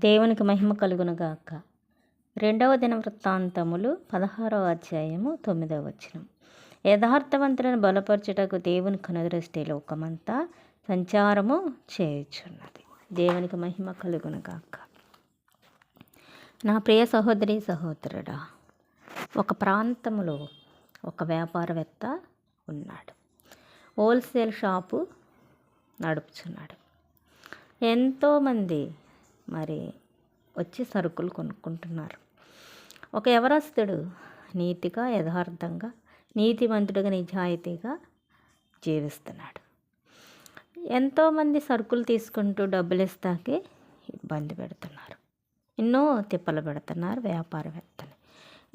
దేవునికి మహిమ కలుగునుగాక. రెండవ దిన వృత్తాంతములు పదహారవ అధ్యాయము తొమ్మిదవ వచనం. యథార్థవంతులను బలపరచుటకు దేవుని కనుదృష్టి లోకమంతా సంచారము చేయుచున్నది. దేవునికి మహిమ కలుగునుగాక. నా ప్రియ సహోదరి సహోదరుడా ఒక ప్రాంతంలో ఒక వ్యాపారవేత్త ఉన్నాడు. హోల్సేల్ షాపు నడుపుచున్నాడు. ఎంతోమంది మరి వచ్చి సరుకులు కొనుక్కుంటున్నారు. ఒక ఎవరస్తుడు నీతిగా యథార్థంగా నీతివంతుడిగా నిజాయితీగా జీవిస్తున్నాడు. ఎంతోమంది సరుకులు తీసుకుంటూ డబ్బులు ఇస్తాకి ఇబ్బంది పెడుతున్నారు. ఎన్నో తిప్పలు పెడుతున్నారు వ్యాపారవేత్తలు.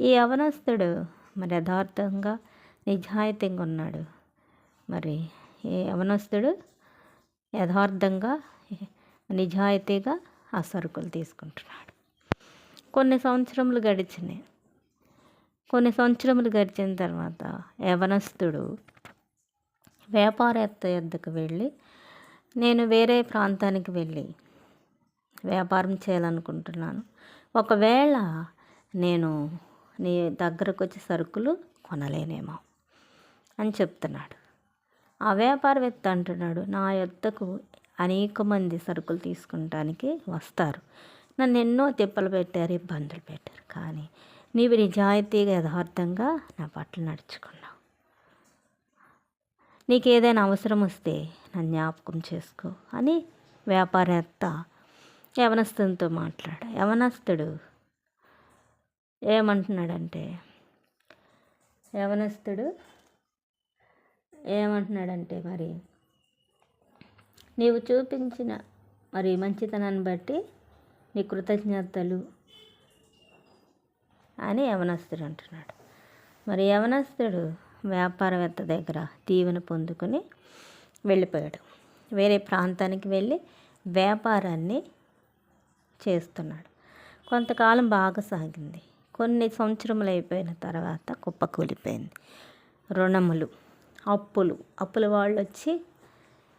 ఈ యవనస్తుడు మరి యథార్థంగా నిజాయితీగా ఉన్నాడు. మరి ఈ యవనస్తుడు యథార్థంగా నిజాయితీగా ఆ సరుకులు తీసుకుంటున్నాడు. కొన్ని సంవత్సరములు గడిచినాయి. కొన్ని సంవత్సరములు గడిచిన తర్వాత యవనస్తుడు వ్యాపారవేత్త ఎద్దకు వెళ్ళి నేను వేరే ప్రాంతానికి వెళ్ళి వ్యాపారం చేయాలనుకుంటున్నాను. ఒకవేళ నేను నీ దగ్గరకు వచ్చే సరుకులు కొనలేనేమో అని చెప్తున్నాడు. ఆ వ్యాపారవేత్త అంటున్నాడు నా యొద్దకు అనేక మంది సరుకులు తీసుకుంటానికి వస్తారు. నన్ను ఎన్నో తిప్పలు పెట్టారు ఇబ్బందులు పెట్టారు. కానీ నీవు నిజాయితీగా యథార్థంగా నా పట్ల నడుచుకున్నావు. నీకు ఏదైనా అవసరం వస్తే నన్ను జ్ఞాపకం చేసుకో అని వ్యాపారవేత్త యవనస్తునితో మాట్లాడు. యవనస్తుడు ఏమంటున్నాడంటే యవనస్తుడు ఏమంటున్నాడంటే మరి నీవు చూపించిన మరి మంచితనాన్ని బట్టి నీ కృతజ్ఞతలు అని యవనస్తుడు అంటున్నాడు. మరి యవనస్తుడు వ్యాపారవేత్త దగ్గర దీవెన పొందుకొని వెళ్ళిపోయాడు. వేరే ప్రాంతానికి వెళ్ళి వ్యాపారాన్ని చేస్తున్నాడు. కొంతకాలం బాగా సాగింది. కొన్ని సంవత్సరములు అయిపోయిన తర్వాత కుప్పకూలిపోయింది. రుణములు అప్పులు అప్పుల వాళ్ళు వచ్చి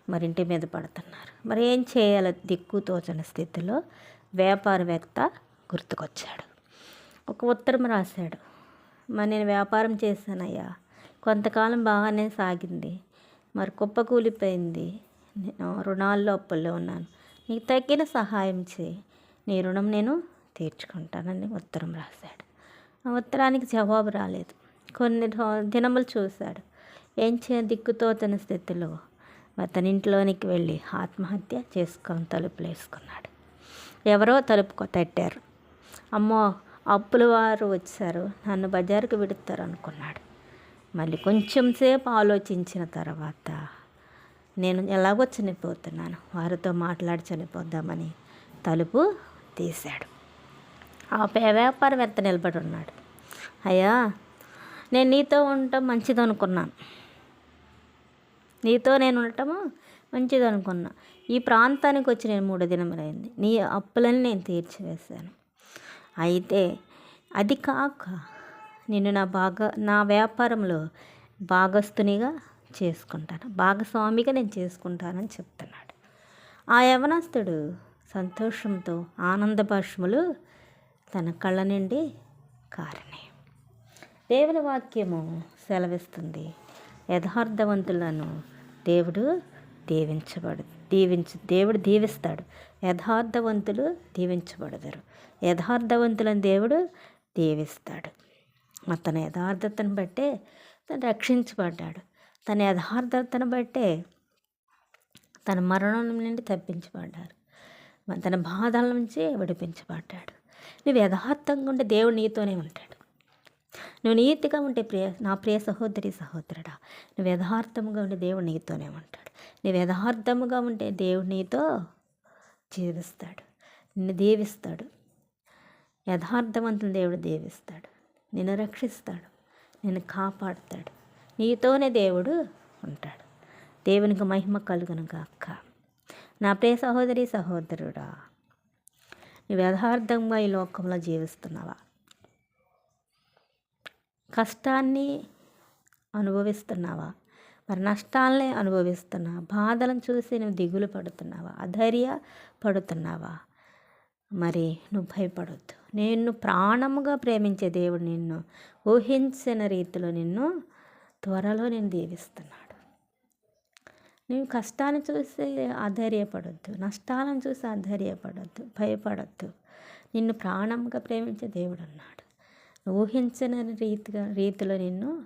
మరి ఇంటి మీద పడుతున్నారు. మరి ఏం చేయాలో దిక్కు తోచని స్థితిలో వ్యాపారవేత్త గుర్తుకొచ్చాడు. ఒక ఉత్తరం రాశాడు. మరి నేను వ్యాపారం చేశానయ్యా. కొంతకాలం బాగానే సాగింది. మరి కుప్ప కూలిపోయింది. నేను రుణాల్లో అప్పుల్లో ఉన్నాను. నీకు తగ్గిన సహాయం చేయి. నీ రుణం నేను తీర్చుకుంటానని ఉత్తరం రాశాడు. ఆ ఉత్తరానికి జవాబు రాలేదు. కొన్ని దినములు చూశాడు. ఏం చే దిక్కుతోతన స్థితిలో అతనింట్లోనికి వెళ్ళి ఆత్మహత్య చేసుకొని తలుపులు వేసుకున్నాడు ఎవరో తలుపు తట్టారు. అమ్మో అప్పుల వారు వచ్చారు. నన్ను బజారుకు విడుతారు అనుకున్నాడు మళ్ళీ కొంచెం సేపు ఆలోచించిన తర్వాత నేను ఎలాగో చనిపోతున్నాను. వారితో మాట్లాడి చనిపోద్దామని తలుపు తీశాడు. ఆ వ్యాపారవేత్త నిలబడి ఉన్నాడు. అయ్యా నేను నీతో ఉండటం మంచిది అనుకున్నాను నీతో నేను ఉండటము మంచిది అనుకున్నా ఈ ప్రాంతానికి వచ్చి నేను మూడు దినములైంది. నీ అప్పులని నేను తీర్చివేశాను. అయితే అది కాక నేను నా భాగ నా వ్యాపారంలో భాగస్తునిగా చేసుకుంటాను. భాగస్వామిగా నేను చేసుకుంటానని చెప్తున్నాడు. ఆ యవనస్తుడు సంతోషంతో ఆనంద భాషములు తన కళ్ళ నుండి కారణే దేవుని వాక్యము సెలవిస్తుంది. యథార్థవంతులను దేవుడు దీవించబడు దీవించు దేవుడు దీవిస్తాడు. యథార్థవంతులు దీవించబడతారు. యథార్థవంతులను దేవుడు దీవిస్తాడు. తన యథార్థతను బట్టే తను రక్షించబడ్డాడు. తన యథార్థతను బట్టే తన మరణం నుండి తప్పించబడ్డారు తన బాధల నుంచి విడిపించబడ్డాడు. నువ్వు యథార్థంగా ఉంటే దేవుడు నీతోనే ఉంటాడు. నువ్వు నీతిగా ఉంటే ప్రియ నా ప్రియ సహోదరి సహోదరుడా నువ్వు యథార్థముగా ఉంటే దేవుడు నీతోనే ఉంటాడు. నువ్వు యథార్థముగా ఉంటే దేవుడు నీతో జీవిస్తాడు. నిన్ను దీవిస్తాడు. యథార్థవంతుని దేవుడు దీవిస్తాడు. నిన్ను రక్షిస్తాడు. నిన్ను కాపాడుతాడు. నీతోనే దేవుడు ఉంటాడు. దేవునికి మహిమ కలుగును గాక. నా ప్రియ సహోదరి సహోదరుడా నువ్వు యథార్థంగా ఈ లోకంలో జీవిస్తున్నావా? కష్టాన్ని అనుభవిస్తున్నావా? మరి నష్టాలనే అనుభవిస్తున్నా బాధలను చూసి నువ్వు దిగులు పడుతున్నావా? అధైర్య పడుతున్నావా మరి నువ్వు భయపడొద్దు. నిన్ను ప్రాణముగా ప్రేమించే దేవుడు నిన్ను ఊహించిన రీతిలో నిన్ను త్వరలో నేను దీవిస్తున్నాడు. నువ్వు కష్టాన్ని చూసి ఆధైర్యపడొద్దు నష్టాలను చూసి ఆధైర్యపడొద్దు భయపడొద్దు. నిన్ను ప్రాణంగా ప్రేమించే దేవుడు అన్నాడు ఊహించని రీతిగా రీతిలో నిన్ను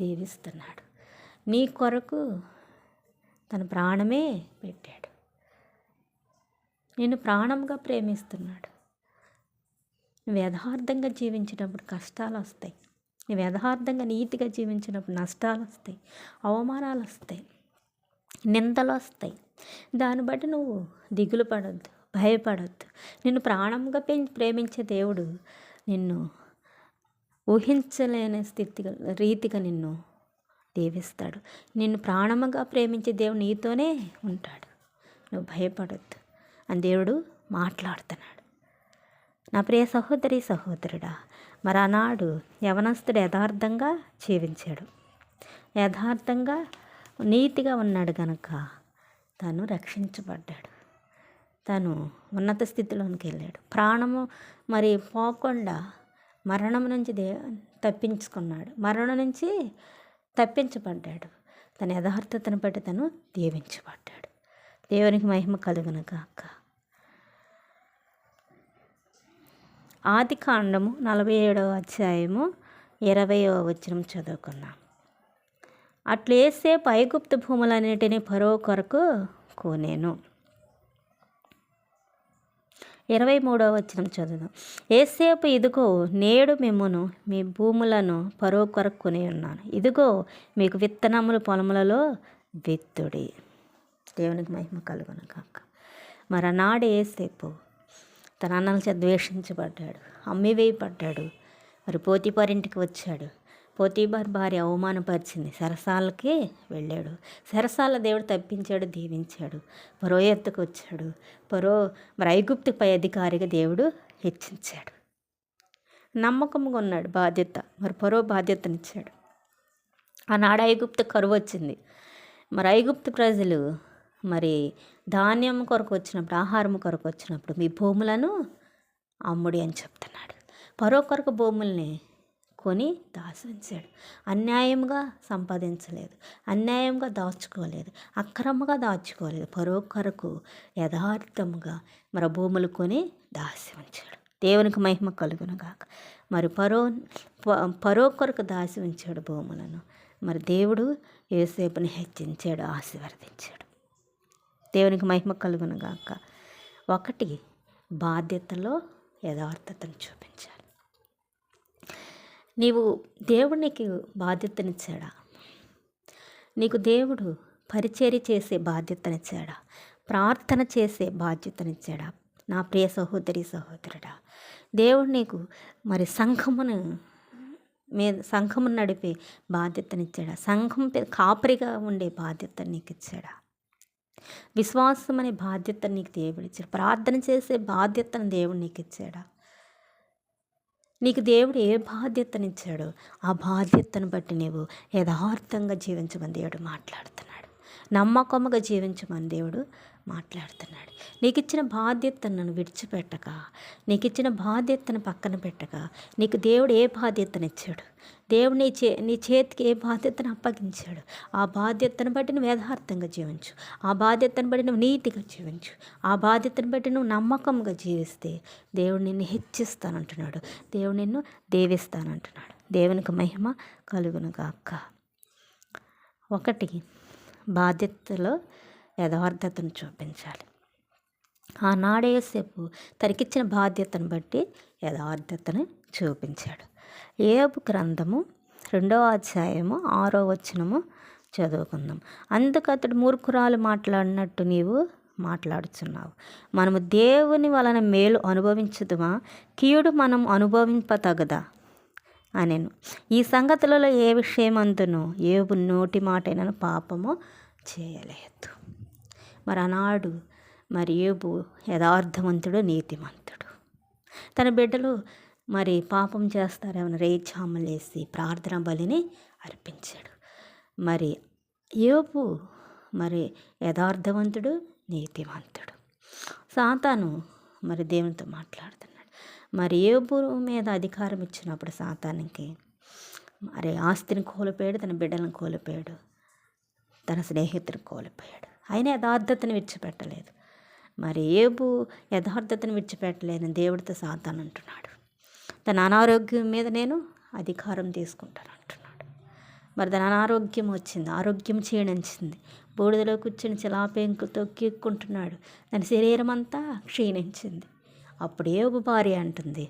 దీవిస్తున్నాడు. నీ కొరకు తన ప్రాణమే పెట్టాడు. నిన్ను ప్రాణంగా ప్రేమిస్తున్నాడు. నువ్వు యథార్థంగా జీవించినప్పుడు కష్టాలు వస్తాయి నువ్వు యథార్థంగా నీతిగా జీవించినప్పుడు నష్టాలు వస్తాయి అవమానాలు వస్తాయి నిందలు వస్తాయి దాన్ని బట్టి నువ్వు దిగులు పడొద్దు భయపడొద్దు. నిన్ను ప్రాణంగా ప్రేమించే దేవుడు నిన్ను ఊహించలేని స్థితి రీతిగా నిన్ను దీవిస్తాడు. నిన్ను ప్రాణముగా ప్రేమించే దేవుడు నీతోనే ఉంటాడు. నువ్వు భయపడొద్దు. అని దేవుడు మాట్లాడుతున్నాడు. నా ప్రియ సహోదరి సహోదరుడా మరి ఆనాడు యవనస్తుడు యథార్థంగా జీవించాడు. యథార్థంగా నీతిగా ఉన్నాడు కనుక తను రక్షించబడ్డాడు. తను ఉన్నత స్థితిలోనికి వెళ్ళాడు. ప్రాణము మరి పోకుండా మరణం నుంచి దే తప్పించుకున్నాడు. మరణం నుంచి తప్పించబడ్డాడు. తన యథార్థతను బట్టి తను దీవించబడ్డాడు. దేవునికి మహిమ కలుగును కాక ఆది కాండము నలభై ఏడవ అధ్యాయము ఇరవయవ వచనం చదువుకున్నాం. అట్లేసే పైగుప్త భూములన్నిటినీ పరో కొరకు కోనేను. ఇరవై మూడవ వచనం చదువుదాం. ఏసేపు ఇదిగో నేడు మిమ్మును మీ భూములను పరో కొరకు కొని ఉన్నాను. ఇదిగో మీకు విత్తనములు పొలములలో విత్తుడి. దేవునికి మహిమ కలుగును కాక మరి నాడు ఏసేపు తన అన్నల చేత ద్వేషించబడ్డాడు అమ్మివేయబడ్డాడు మరి పోతిపారింటికి వచ్చాడు. పోతీబార్ భార్య అవమానపరిచింది. సరసాలకి వెళ్ళాడు. సరసాల దేవుడు తప్పించాడు దీవించాడు. పరో ఎత్తుకు వచ్చాడు పరో మరి ఐగుప్తు పై అధికారిగా దేవుడు హెచ్చించాడు. నమ్మకంగా ఉన్నాడు బాధ్యత. మరి పరో బాధ్యతనిచ్చాడు. ఆనాడు ఐగుప్తు కరువు వచ్చింది. మరి ఐగుప్తు ప్రజలు మరి ధాన్యం కొరకు వచ్చినప్పుడు ఆహారం కొరకు వచ్చినప్పుడు మీ భూములను అమ్ముడి అని చెప్తున్నాడు. పరో కొరకు భూముల్ని కొని దాచించాడు. అన్యాయంగా సంపాదించలేదు. అన్యాయంగా దాచుకోలేదు. అక్రమంగా దాచుకోలేదు. పరోకరకు యథార్థముగా మరి భూములు కొని దాసి ఉంచాడు. దేవునికి మహిమ కలుగును గాక మరి పరో పరోకొరకు దాసి ఉంచాడు భూములను. మరి దేవుడు ఏసేపుని హెచ్చించాడు ఆశీర్వదించాడు. దేవునికి మహిమ కలుగును గాక ఒకటి బాధ్యతలో యథార్థతను చూడు నీవు దేవునికి బాధ్యతనిచ్చాడా? నీకు దేవుడు పరిచర్య చేసే బాధ్యతనిచ్చాడా? ప్రార్థన చేసే బాధ్యతనిచ్చాడా? నా ప్రియ సహోదరి సహోదరుడా దేవుడు నీకు మరి సంఘమును మీద సంఘమును నడిపే బాధ్యతనిచ్చాడా? సంఘం కాపరిగా ఉండే బాధ్యత నీకు ఇచ్చాడా విశ్వాసం అనే బాధ్యత నీకు దేవుడిచ్చాడు. ప్రార్థన చేసే బాధ్యతను దేవుడు నీకు ఇచ్చాడా నీకు దేవుడు ఏ బాధ్యతనిచ్చాడో ఆ బాధ్యతను బట్టి నీవు యథార్థంగా జీవించమని దేవుడు మాట్లాడుతున్నాడు. నమ్మకముగా జీవించమని దేవుడు మాట్లాడుతున్నాడు. నీకు ఇచ్చిన బాధ్యతను విడిచిపెట్టక నీకు ఇచ్చిన బాధ్యతను పక్కన పెట్టక నీకు దేవుడు ఏ బాధ్యతనిచ్చాడు దేవుడు నీ చే నీ చేతికి ఏ బాధ్యతను అప్పగించాడు? ఆ బాధ్యతను బట్టి నువ్వు యథార్థంగా జీవించు. ఆ బాధ్యతను బట్టి నువ్వు నీతిగా జీవించు. ఆ బాధ్యతను బట్టి నువ్వు నమ్మకంగా జీవిస్తే దేవుడు నిన్ను హెచ్చిస్తానంటున్నాడు. దేవుడు నిన్ను దేవిస్తానంటున్నాడు. దేవునికి మహిమ కలుగునుగా అక్క ఒకటి బాధ్యతలో యథార్థతను చూపించాలి. ఆనాడేసేపు తనకిచ్చిన బాధ్యతను బట్టి యథార్థతను చూపించాడు. ఏబు గ్రంథము రెండవ అధ్యాయము ఆరో వచనము చదువుకుందాం. అందుకు అతడు మూర్ఖురాలు మాట్లాడినట్టు నీవు మాట్లాడుచున్నావు. మనము దేవుని వలన మేలు అనుభవించుదుమా? కీయుడు మనం అనుభవింపతగదా? అనేను. ఈ సంగతులలో ఏ విషయమందును? ఏబు నోటి మాటైనను పాపము చేయలేదు. మరి ఆనాడు మరి ఏబు యథార్థవంతుడు నీతిమంతుడు. తన బిడ్డలు మరి పాపం చేస్తారేమని రేచామలేసి ప్రార్థన బలిని అర్పించాడు. మరి ఏపు మరి యథార్థవంతుడు నీతివంతుడు సాతాను మరి దేవునితో మాట్లాడుతున్నాడు. మరి ఏపు మీద అధికారం ఇచ్చినప్పుడు సాతానికి మరి ఆస్తిని కోల్పోయాడు తన బిడ్డలను కోల్పోయాడు తన స్నేహితుని కోల్పోయాడు. ఆయన యథార్థతను విడిచిపెట్టలేదు. మరి ఏబు యథార్థతను విడిచిపెట్టలేని దేవుడితో సాతాను అంటున్నాడు. తన అనారోగ్యం మీద నేను అధికారం తీసుకుంటాను అంటున్నాడు. మరి తన అనారోగ్యం వచ్చింది ఆరోగ్యం క్షీణించింది. బూడిదలో కూర్చొని చిలాపెంకులతో కీక్కుంటున్నాడు. దాని శరీరం అంతా క్షీణించింది. అప్పుడు ఏబు భార్య అంటుంది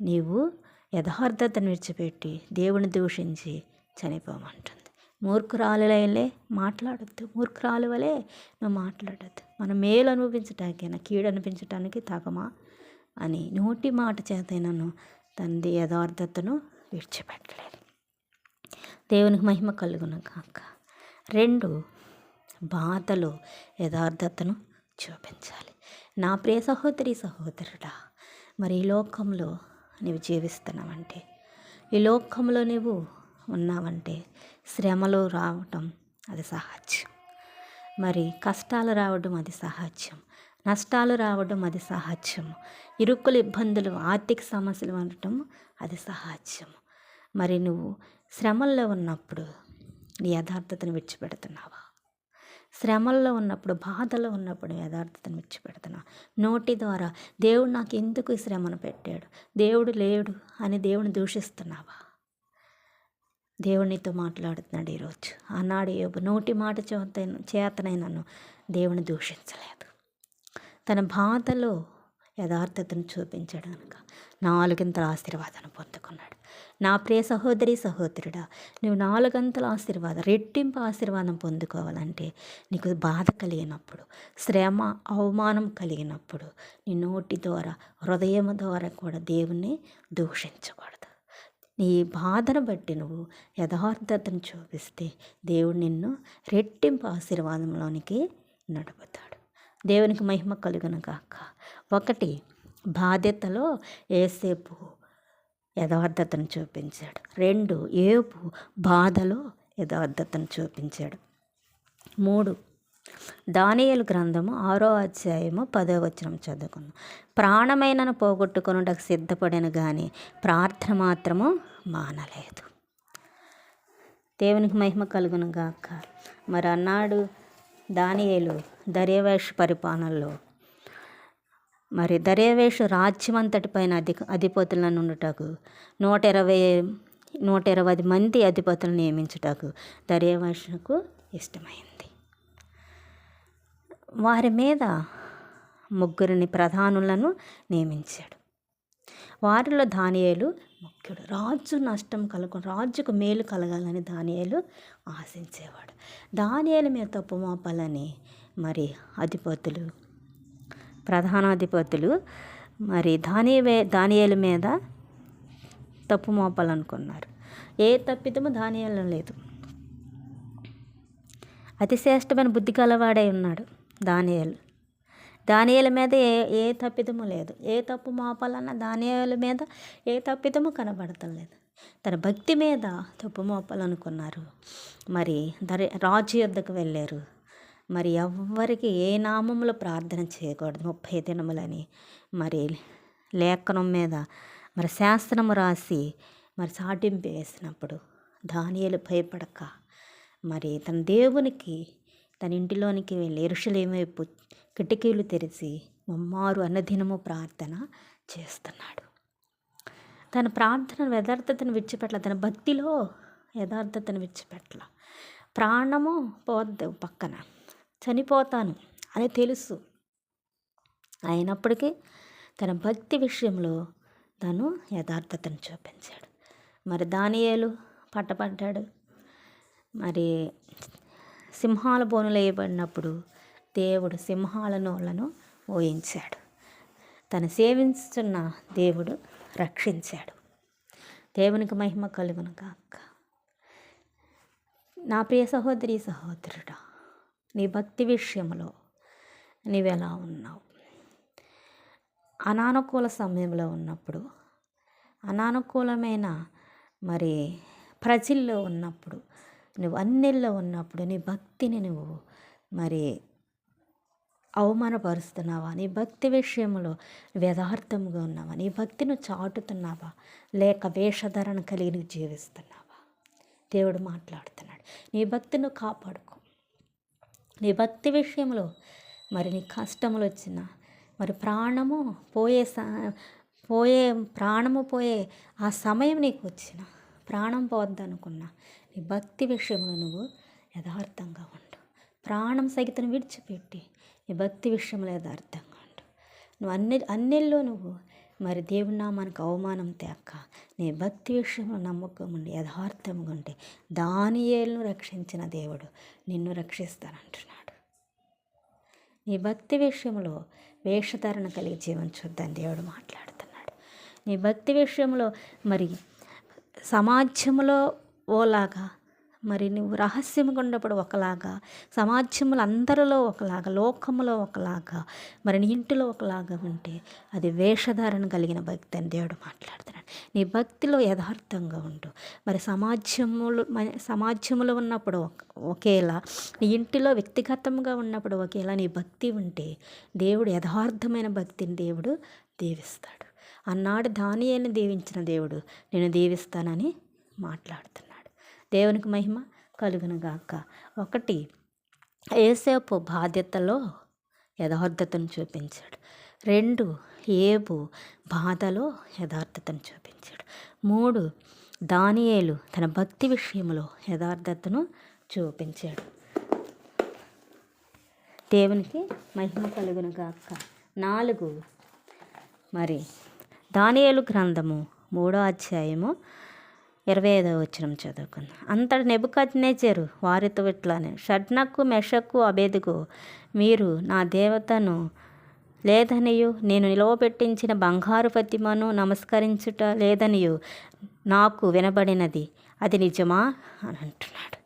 నీవు యథార్థతను విడిచిపెట్టి దేవుని దూషించి చనిపోమంటుంది. మూర్ఖురాలులైలే మాట్లాడద్దు. మూర్ఖురాలు వలే నువ్వు మాట్లాడద్దు. మనం మేలు అనుభవించటానికైనా కీడు అనిపించటానికి తగమా అని నోటి మాట చేతైనను తండ్రి యథార్థతను విడిచిపెట్టలేదు. దేవునికి మహిమ కలుగును కాక రెండు బాధలో యథార్థతను చూపించాలి. నా ప్రియ సహోదరి సహోదరుడా మరి ఈ లోకంలో నీవు జీవిస్తున్నావంటే? ఈ లోకంలో నువ్వు ఉన్నావంటే శ్రమలు రావటం అది సహజం. మరి కష్టాలు రావడం అది సహజం. నష్టాలు రావడం అది సహజం. ఇరుక్కులు ఇబ్బందులు ఆర్థిక సమస్యలు ఉండటం అది సహజం. మరి నువ్వు శ్రమల్లో ఉన్నప్పుడు నీ యథార్థతను విడిచిపెడుతున్నావా? శ్రమల్లో ఉన్నప్పుడు బాధలో ఉన్నప్పుడు యథార్థతను విడిచిపెడుతున్నా నోటి ద్వారా దేవుడు నాకు ఎందుకు ఈ శ్రమను పెట్టాడు? దేవుడు లేడు అని దేవుని దూషిస్తున్నావా? దేవునితో మాట్లాడుతున్నాడు ఈరోజు. ఆనాడు యోబు నోటి మాట చేత చేతనైనను దేవుని దూషించలేదు. తన బాధలో యథార్థతను చూపించాడు కనుక నాలుగింతల ఆశీర్వాదాన్ని పొందుకున్నాడు. నా ప్రియ సహోదరి సహోదరుడా నువ్వు నాలుగంతల ఆశీర్వాదం రెట్టింపు ఆశీర్వాదం పొందుకోవాలంటే నీకు బాధ కలిగినప్పుడు శ్రమ అవమానం కలిగినప్పుడు నీ నోటి ద్వారా హృదయం ద్వారా కూడా దేవుణ్ణి దూషించకూడదు. నీ బాధను బట్టి నువ్వు యథార్థతను చూపిస్తే దేవుడు నిన్ను రెట్టింపు ఆశీర్వాదంలోనికి నడుపుతాడు. దేవునికి మహిమ కలుగును కాక ఒకటి బాధ్యతలో ఏసేపు యథార్థతను చూపించాడు. రెండు ఏపు బాధలో యథార్థతను చూపించాడు. మూడు దానియలు గ్రంథము ఆరో అధ్యాయము పదో వచనం చదువుకున్నాం ప్రాణమైనను పోగొట్టుకున్నటకు సిద్ధపడిన కానీ ప్రార్థన మాత్రము మానలేదు. దేవునికి మహిమ కలుగును గాక. మరి అన్నాడు దానియేలు దర్యవేష పరిపాలనలో. మరి దర్యవేషు రాజ్యమంతటిపైన అధి అధిపతులను ఉండుటకు నూట ఇరవై నూట ఇరవై మంది అధిపతులను నియమించుటకు దర్యవేషకు ఇష్టమైంది. వారి మీద ముగ్గురిని ప్రధానులను నియమించాడు. వారిలో దానియేలు ముఖ్యుడు. రాజు నష్టం కలుగు రాజుకు మేలు కలగాలని దానియేలు ఆశించేవాడు. దానియేలు మీద తప్పు మోపాలని మరి అధిపతులు ప్రధానాధిపతులు మరి దాని దానియేలు మీద తప్పు మోపాలనుకున్నారు. ఏ తప్పిదము దానియేలు లేదు. అతి శ్రేష్టమైన బుద్ధి కలవాడై ఉన్నాడు దానియాలు. దానియేల మీద ఏ ఏ తప్పిదము లేదు. ఏ తప్పు మోపాలన్నా దానియాల మీద ఏ తప్పిదము కనబడతలేదు తన భక్తి మీద తప్పు మోపాలనుకున్నారు. మరి దరి రాజు యొద్దకు వెళ్ళారు. మరి ఎవ్వరికి ఏ నామంలో ప్రార్థన చేయకూడదు. ముప్పై దినములని మరి లేఖనం మీద మరి శాస్త్రము రాసి మరి సాటింపు వేసినప్పుడు దానియలు భయపడక మరి తన దేవునికి తన ఇంటిలోనికి వెళ్ళి ఇరుషులు వైపు కిటికీలు తెరిచి ముమ్మారు అన్నదినము ప్రార్థన చేస్తున్నాడు. తన ప్రార్థన యథార్థతను విడిచిపెట్ల తన భక్తిలో యథార్థతను విడిచిపెట్ల. ప్రాణము పోద్ది పక్కన. చనిపోతాను అని తెలుసు. అయినప్పటికీ తన భక్తి విషయంలో తను యథార్థతను చూపించాడు. మరి దానియేలు పట్టపడ్డాడు. మరి సింహాల బోనులు వేయబడినప్పుడు దేవుడు సింహాల నోళ్ళను ఊహించాడు. తను సేవించుతున్న దేవుడు రక్షించాడు. దేవునికి మహిమ కలుగును కాక నా ప్రియ సహోదరి సహోదరుడా నీ భక్తి విషయంలో నీవెలా ఉన్నావు? అనానుకూల సమయంలో ఉన్నప్పుడు అనానుకూలమైన మరి ప్రజల్లో ఉన్నప్పుడు నువ్వు అన్నిల్లో ఉన్నప్పుడు నీ భక్తిని నువ్వు మరి అవమానపరుస్తున్నావా? నీ భక్తి విషయంలో యథార్థముగా ఉన్నావా? నీ భక్తిని చాటుతున్నావా? లేక వేషధరణ కలిగి నువ్వు జీవిస్తున్నావా? దేవుడు మాట్లాడుతున్నాడు. నీ భక్తిని కాపాడుకో. నీ భక్తి విషయంలో మరి నీ కష్టములు వచ్చిన మరి ప్రాణము పోయే పోయే ప్రాణము పోయే ఆ సమయం నీకు వచ్చిన ప్రాణం పోద్దనుకున్నా నీ భక్తి విషయంలో నువ్వు యథార్థంగా ఉండు. ప్రాణం సైతం విడిచిపెట్టి నీ భక్తి విషయంలో యథార్థంగా ఉండు నువ్వు అన్ని అన్నిల్లో నువ్వు. మరి దేవుని నామానికి అవమానం తేక నీ భక్తి విషయంలో నమ్మకం ఉండి యథార్థంగా ఉంటే దానియేలను రక్షించిన దేవుడు నిన్ను రక్షిస్తానంటున్నాడు. నీ భక్తి విషయంలో వేషధారణ కలిగి జీవించొద్దని దేవుడు మాట్లాడుతున్నాడు. నీ భక్తి విషయంలో మరి సమాజంలో ఓలాగా మరి నువ్వు రహస్యంగా ఉన్నప్పుడు ఒకలాగా సమాజములు అందరిలో ఒకలాగా లోకములో ఒకలాగా మరి నీ ఇంటిలో ఒకలాగా ఉంటే అది వేషధారణ కలిగిన భక్తి అని దేవుడు మాట్లాడుతున్నాడు. నీ భక్తిలో యథార్థంగా ఉండు. మరి సమాజములు మ- ఉన్నప్పుడు ఒక- ఒకేలా నీ ఇంటిలో వ్యక్తిగతంగా ఉన్నప్పుడు ఒకేలా నీ భక్తి ఉంటే దేవుడు యథార్థమైన భక్తిని దేవుడు దీవిస్తాడు. అన్నాడు దానియేలును దీవించిన దేవుడు నేను దీవిస్తానని మాట్లాడుతున్నాను దేవునికి మహిమ కలుగునుగాక ఒకటి ఏసేపు బాధ్యతలో యథార్థతను చూపించాడు. రెండు ఏబు బాధలో యథార్థతను చూపించాడు. మూడు దానియేలు తన భక్తి విషయంలో యథార్థతను చూపించాడు. దేవునికి మహిమ కలుగును గాక. నాలుగు మరి దానియేలు గ్రంథము మూడో అధ్యాయము ఇరవై ఐదవ వచనం చదువుకుందాం. అంతటి నెబుకద్నేజరు వారితో ఇట్లానే షడ్నక్కు మెషక్కు అబేదుకు మీరు నా దేవతను లేదనియు నేను నిలవబెట్టించిన బంగారు ప్రతిమను నమస్కరించుట లేదనియు నాకు వినబడినది. అది నిజమా? అని అంటున్నాడు.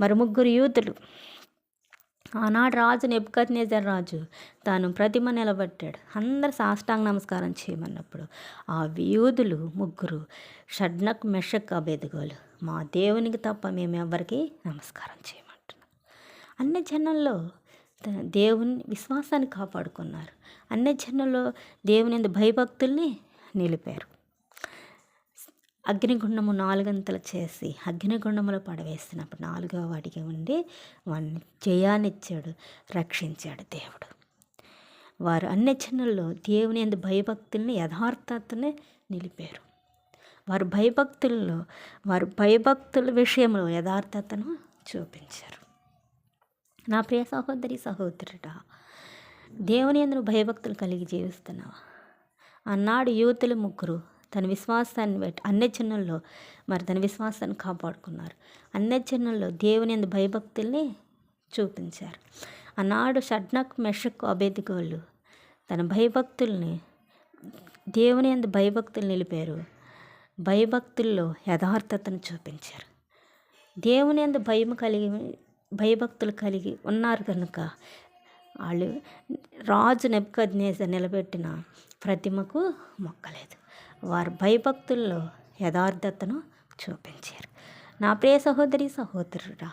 మరి ముగ్గురు యూతులు ఆనాడు రాజు నెబ్కద్నేజర్ రాజు తాను ప్రతిమ నిలబెట్టాడు. అందరు సాష్టాంగ నమస్కారం చేయమన్నప్పుడు ఆ యూదులు ముగ్గురు షడ్నక్ మెషక్ అబెదుగోలు మా దేవునికి తప్ప మేము ఎవరికి నమస్కారం చేయమంటున్నాం అన్ని జనంలో దేవుని విశ్వాసాన్ని కాపాడుకున్నారు. అన్ని జనంలో దేవుని భయభక్తుల్ని నిలిపారు. అగ్నిగుండము నాలుగంతలు చేసి అగ్నిగుండములో పడవేసినప్పుడు నాలుగవ వాడిగా ఉండి వాడిని జయాన్నిచ్చాడు రక్షించాడు దేవుడు. వారు అన్ని చిన్నల్లో దేవుని అందు భయభక్తుల్ని యథార్థతనే నిలిపారు. వారు భయభక్తుల్లో వారు భయభక్తుల విషయంలో యథార్థతను చూపించారు. నా ప్రియ సహోదరి సహోదరుడా దేవుని అందరూ భయభక్తులు కలిగి జీవిస్తున్నావా? అన్నాడు యువతులు ముగ్గురు. తన విశ్వాసాన్ని బట్టి అన్ని చిన్నుల్లో మరి తన విశ్వాసాన్ని కాపాడుకున్నారు. అన్ని చిన్నుల్లో దేవుని ఎందు భయభక్తుల్ని చూపించారు. ఆనాడు షడ్నక్ మెషక్ అభేదిగోళ్ళు తన భయభక్తుల్ని దేవుని ఎందు భయభక్తులు నిలిపారు. భయభక్తుల్లో యథార్థతను చూపించారు. దేవుని ఎందు భయం కలిగి భయభక్తులు కలిగి ఉన్నారు కనుక వాళ్ళు రాజు నెబ్కద్నేజర్ నిలబెట్టిన ప్రతిమకు మొక్కలేదు. వారు భయభక్తుల్లో యథార్థతను చూపించారు. నా ప్రియ సహోదరి సహోదరుడా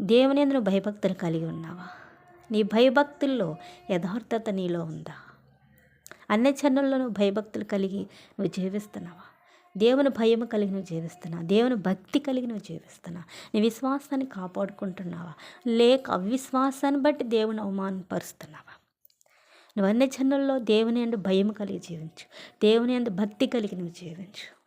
దేవుని నువ్వు భయభక్తులు కలిగి ఉన్నావా? నీ భయభక్తుల్లో యథార్థత నీలో ఉందా? అన్ని చరణంలో నువ్వు భయభక్తులు కలిగి నువ్వు జీవిస్తున్నావా? దేవుని భయం కలిగి నువ్వు జీవిస్తున్నావు? దేవుని భక్తి కలిగి నువ్వు జీవిస్తున్నావు? నీ విశ్వాసాన్ని కాపాడుకుంటున్నావా? లేక అవిశ్వాసాన్ని బట్టి దేవుని అవమానపరుస్తున్నావా? నువ్వు అన్ని జన్మల్లో దేవుని అందు భయం కలిగి జీవించు. దేవుని అందు భక్తి కలిగి నువ్వు జీవించు.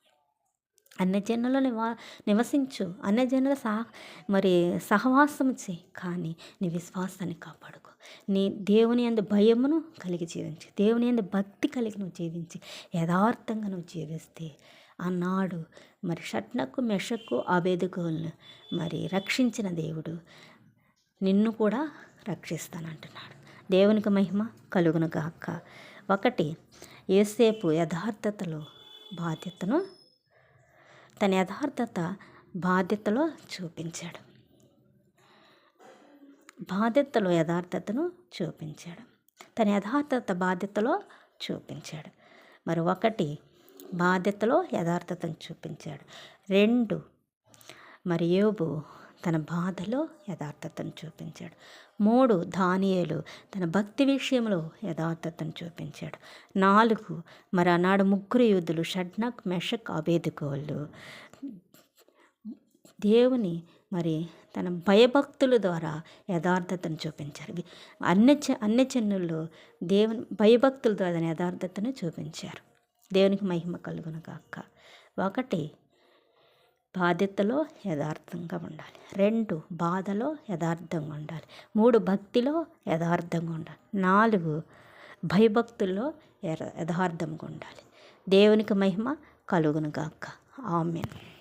అన్ని జనుల్లో నివా నివసించు. అన్ని జనుల సహ మరి సహవాసం చేయి. కానీ నీ విశ్వాసాన్ని కాపాడుకో. నీ దేవుని అందు భయమును కలిగి జీవించు. దేవుని అందు భక్తి కలిగి నువ్వు జీవించి యథార్థంగా నువ్వు జీవిస్తే ఆనాడు మరి షట్నకు మెషకు అబేదుకోలను మరి రక్షించిన దేవుడు నిన్ను కూడా రక్షిస్తానంటున్నాడు. దేవునికి మహిమ కలుగును గాక. ఒకటి ఏసేపు యథార్థతలో బాధ్యతను తన యథార్థత బాధ్యతలో చూపించాడు. బాధ్యతలో యథార్థతను చూపించాడు. తన యథార్థత బాధ్యతలో చూపించాడు. మరి ఒకటి బాధ్యతలో యథార్థతను చూపించాడు. రెండు మరి యోబు తన బాధలో యథార్థతను చూపించాడు. మూడు దానియేలు తన భక్తి విషయంలో యథార్థతను చూపించాడు. నాలుగు మరి ఆనాడు ముగ్గురు యూదులు షడ్నక్ మెషక్ అభేదుకోళ్ళు దేవుని మరి తన భయభక్తుల ద్వారా యథార్థతను చూపించారు. అన్ని అన్ని చెన్నుల్లో దేవుని భయభక్తుల ద్వారా యథార్థతను చూపించారు. దేవునికి మహిమ కలుగును కాక ఒకటి బాధ్యతలో యథార్థంగా ఉండాలి. రెండు బాధలో యథార్థంగా ఉండాలి. మూడు భక్తిలో యథార్థంగా ఉండాలి. నాలుగు భయభక్తుల్లో యథార్థంగా ఉండాలి. దేవునికి మహిమ కలుగును గాక. ఆమెన్.